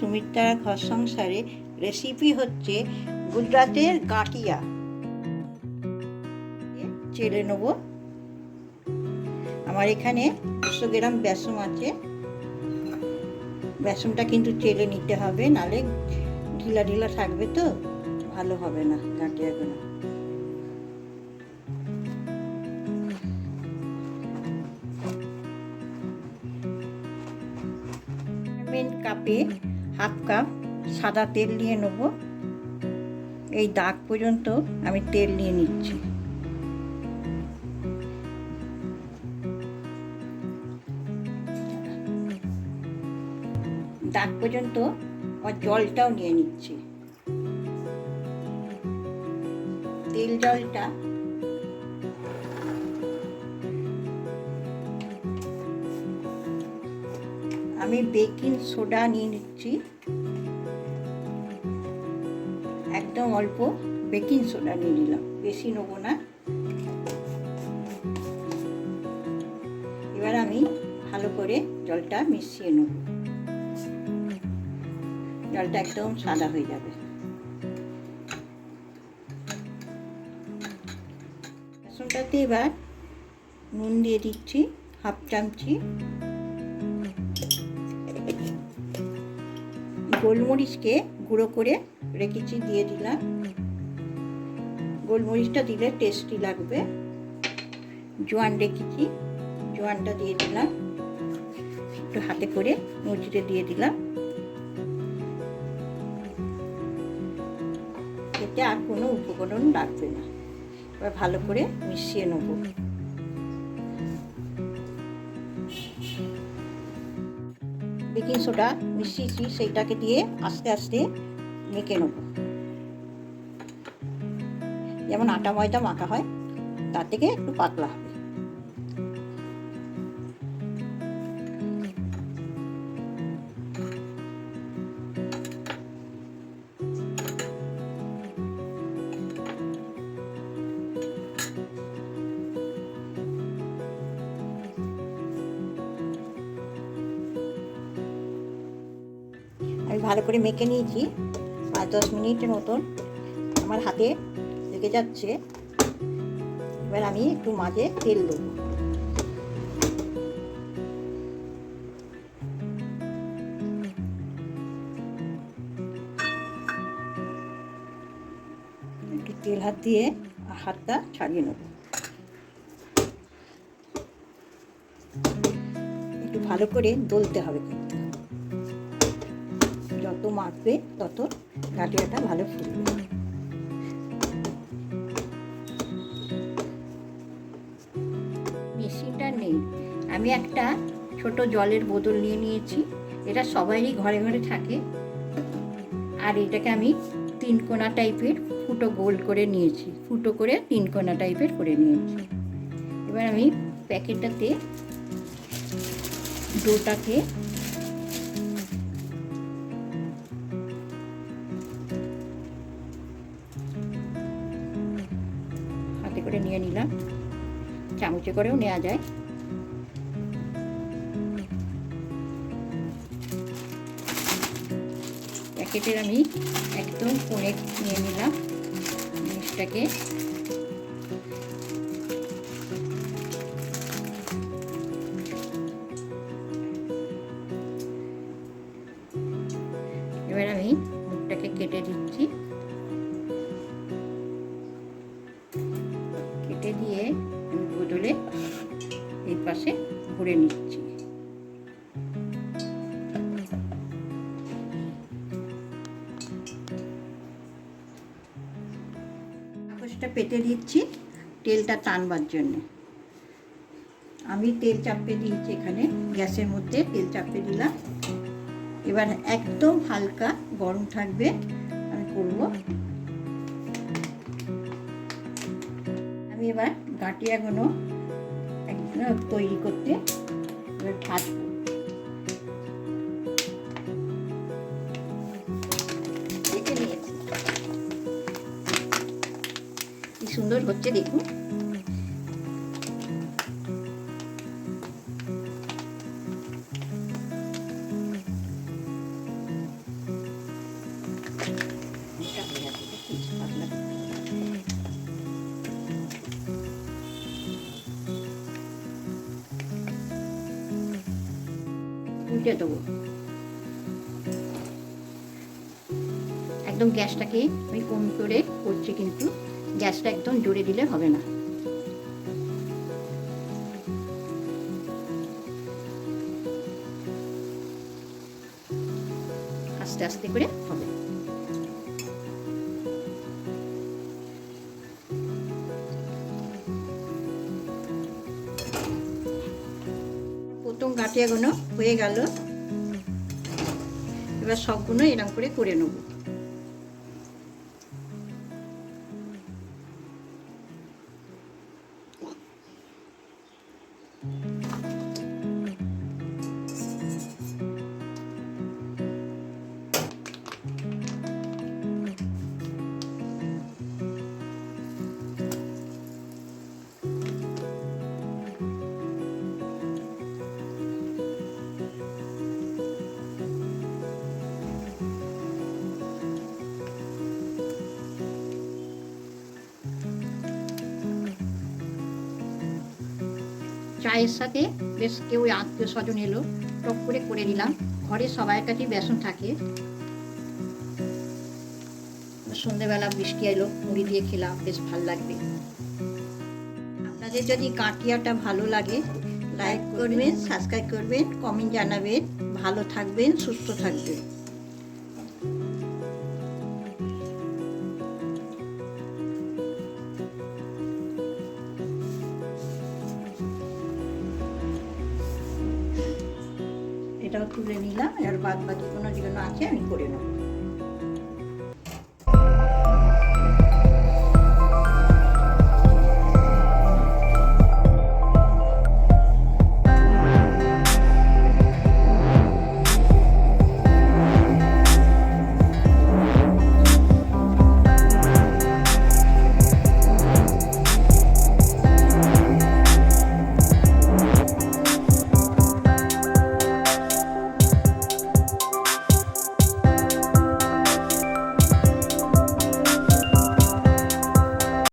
সুমিত্রার ঘর সংসারে রেসিপি হচ্ছে গুজরাটের গাঁটিয়া। চেলে নেব। আমার এখানে দুশো গ্রাম বেসম আছে। বেসনটা কিন্তু চেলে নিতে হবে, নালে ঢিলা ঢিলা থাকবে তো, ভালো হবে না গাঁটিয়াগুলো। কাপে হাফ কাপ সাদা তেল নিয়ে নেব। এই দাগ পর্যন্ত আমি তেল নিয়ে নিচ্ছি। দাগ পর্যন্ত আমার জলটাও নিয়ে নিচ্ছি। তেল জলটা আমি বেকিং সোডা নিয়ে নিচ্ছি। একদম অল্প বেকিং সোডা নিয়ে নিলাম, বেশি নেব না। এবার আমি ভালো করে জলটা মিশিয়ে নেব। জলটা একদম সাদা হয়ে যাবে। বেসনটাতে এবার নুন দিয়ে দিচ্ছি, হাফ চামচি। গোলমরিচকে গুঁড়ো করে রেখেছি, দিয়ে দিলাম। গোলমরিচটা দিলে টেস্টি লাগবে। জোয়ান রেখেছি, জোয়ানটা দিয়ে দিলাম। একটু হাতে করে মুচিতে দিয়ে দিলাম। এতে আর কোনো উপকরণ লাগবে না। এবার ভালো করে মিশিয়ে নেব। সোডা মিশিয়েছি সেইটাকে দিয়ে আস্তে আস্তে মেখে নেব। যেমন আটা ময়দা মাখা হয়, তার থেকে একটু পাতলা হবে। ভালো করে মেখে নিয়েছি। পাঁচ, দশ মিনিটের মতন আমার হাতে লেগে যাচ্ছে। এবার আমি একটু মাঝে তেল দেবো। একটু তেল হাত দিয়ে হাতটা ছাড়িয়ে নেব। একটু ভালো করে দলতে হবে কিন্তু। যত মাখবে, তত গাঠিয়াটা ভালো ফুলবে মেশিনটা নেই। আমি একটা ছোট জলের বোতল নিয়ে নিয়েছি। এটা সবারই ঘরে ঘরে থাকে। আর এটাকে আমি তিন কোনা টাইপের ফুটো গোল করে নিয়েছি। ফুটো করে তিন কোনা টাইপের করে নিয়েছি। এবার আমি প্যাকেটটাতে ডোটাকে হাতে করে নিয়ে নিলাম। চামচে করেও নেওয়া যায়। প্যাকেটের আমি একদম কোণে নিয়ে নিলাম জিনিসটাকে। এবার আমি মুখটাকে কেটে দিচ্ছি। দিয়ে আমি বদলে এই পাশে ঘুরে নিচ্ছি। কাগজটা পেতে দিচ্ছি তেলটা টানবার জন্য। আমি তেল চাপে দিয়েছি এখানে, গ্যাসের মধ্যে তেল চাপে দিলাম। এবার একদম হালকা গরম থাকবে, আমি করব। আমি এবার গাঁটিয়াগুলো একদম তৈরি করতে এবার কি সুন্দর হচ্ছে দেখুন। উল্টে দেবো। একদম গ্যাসটাকে আমি কম করে করছি কিন্তু গ্যাসটা একদম জোরে দিলে হবে না। আস্তে আস্তে করে হবে। প্রথম গাঁটিয়াগুলো হয়ে গেল। এবার সবগুলো এরকম করে করে নেব। চায়ের সাথে বেশ কেউ আত্মীয় স্বজন এলো। টক করে করে নিলাম। ঘরে সবার কাছেই বেসন থাকে। সন্ধেবেলা বৃষ্টি এলো, মুড়ি দিয়ে খেলাম, বেশ ভালো লাগবে। আপনাদের যদি কাটিয়াটা ভালো লাগে লাইক করবেন সাবস্ক্রাইব করবেন কমেন্ট জানাবেন। ভালো থাকবেন, সুস্থ থাকবেন। এটাও তুলে নিলাম আর বাদ বাকি কোনো যেগুলো আছে আমি করে নেব।